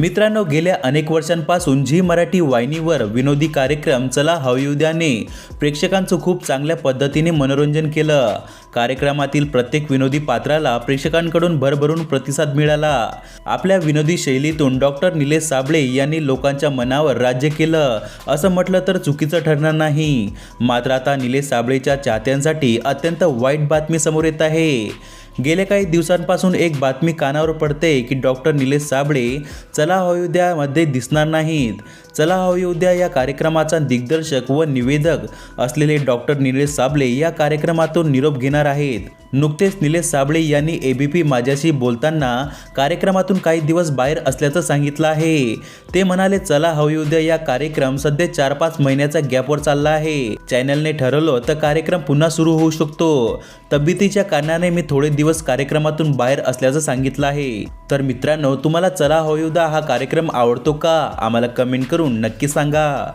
मित्रांनो गेल्या अनेक वर्षांपासून झी मराठी वाहिनीवर विनोदी कार्यक्रम चला हवयुद्याने प्रेक्षकांचं खूप चांगल्या पद्धतीने मनोरंजन केलं. कार्यक्रमातील प्रत्येक विनोदी पात्राला प्रेक्षकांकडून भरभरून प्रतिसाद मिळाला. आपल्या विनोदी शैलीतून डॉक्टर निलेश साबळे यांनी लोकांच्या मनावर राज्य केलं. असं म्हटलं तर चुकीचं ठरणार नाही. मात्र आता निलेश साबळेच्या चाहत्यांसाठी अत्यंत वाईट बातमी समोर येत आहे. गेल्या काही दिवसांपासून एक बातमी कानावर पडते की डॉक्टर निलेश साबळे चला हो अयोध्यामध्ये दिसणार नाहीत. चला हो अयोध्या या कार्यक्रमाचा दिग्दर्शक व निवेदक असलेले डॉक्टर निलेश साबळे या कार्यक्रमातून निरोप घेणार आहेत. नुकतेच निलेश साबळे यांनी एबीपी माझ्याशी बोलताना कार्यक्रमातून काही दिवस बाहेर असल्याचं सांगितलं आहे. ते म्हणाले चला अयोध्या या कार्यक्रम सध्या चार पाच महिन्याचा गॅपवर चालला आहे. चॅनलने ठरवलं तर कार्यक्रम पुन्हा सुरू होऊ शकतो. तब्येतीच्या कारणाने मी थोडे दिवस कार्यक्रमातून बाहेर असल्याचं सांगितलं आहे. तर मित्रांनो तुम्हाला चला अयोध्या हा कार्यक्रम आवडतो का? आम्हाला कमेंट करून नक्की सांगा.